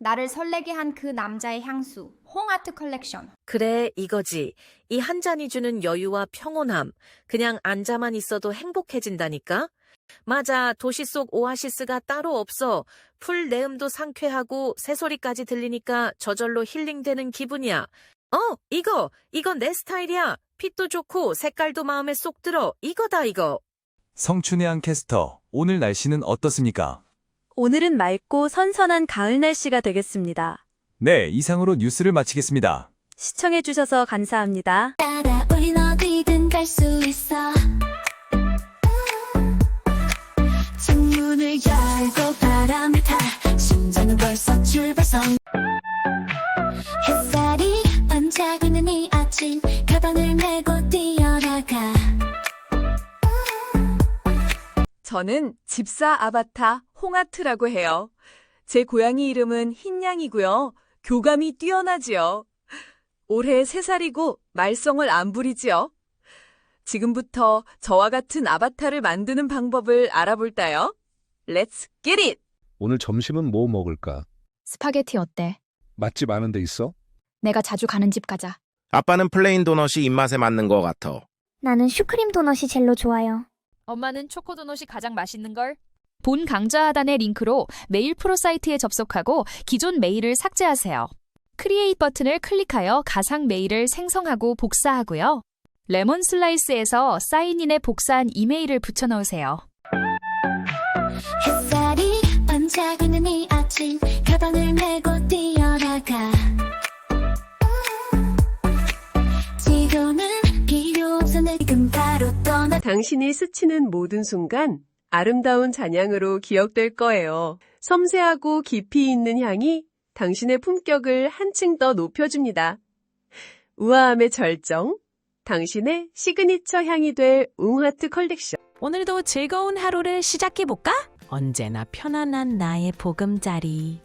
나를 설레게 한 그 남자의 향수. 홍아트 컬렉션. 그래, 이거지. 이 한 잔이 주는 여유와 평온함. 그냥 앉아만 있어도 행복해진다니까? 맞아, 도시 속 오아시스가 따로 없어. 풀 내음도 상쾌하고 새소리까지 들리니까 저절로 힐링되는 기분이야. 어, 이거, 이거 내 스타일이야. 핏도 좋고 색깔도 마음에 쏙 들어. 이거다, 이거. 성춘혜양 캐스터, 오늘 날씨는 어떻습니까? 오늘은 맑고 선선한 가을 날씨가 되겠습니다. 네, 이상으로 뉴스를 마치겠습니다. 시청해주셔서 감사합니다. 따라 우린 어디든 갈 수 있어 창문을 열고 바람을 타 심장은 벌써 출발선 햇살이 반짝이는 이 아침 가방을 메고 뛰어 저는 집사 아바타 홍아트라고 해요. 제 고양이 이름은 흰양이고요. 교감이 뛰어나지요. 올해 3살이고 말썽을 안 부리지요. 지금부터 저와 같은 아바타를 만드는 방법을 알아볼까요? Let's get it! 오늘 점심은 뭐 먹을까? 스파게티 어때? 맛집 아는 데 있어? 내가 자주 가는 집 가자. 아빠는 플레인 도넛이 입맛에 맞는 것 같아. 나는 슈크림 도넛이 젤로 좋아요 엄마는 초코도넛이 가장 맛있는 걸? 본 강좌 하단의 링크로 메일 프로 사이트에 접속하고 기존 메일을 삭제하세요. 크리에이트 버튼을 클릭하여 가상 메일을 생성하고 복사하고요. 레몬 슬라이스에서 사인인에 복사한 이메일을 붙여넣으세요. 햇살이 반짝이는 이 아침 가방을 메고 뛰어나가 지금은 당신이 스치는 모든 순간 아름다운 잔향으로 기억될 거예요. 섬세하고 깊이 있는 향이 당신의 품격을 한층 더 높여줍니다. 우아함의 절정, 당신의 시그니처 향이 될 웅하트 컬렉션. 오늘도 즐거운 하루를 시작해볼까? 언제나 편안한 나의 보금자리.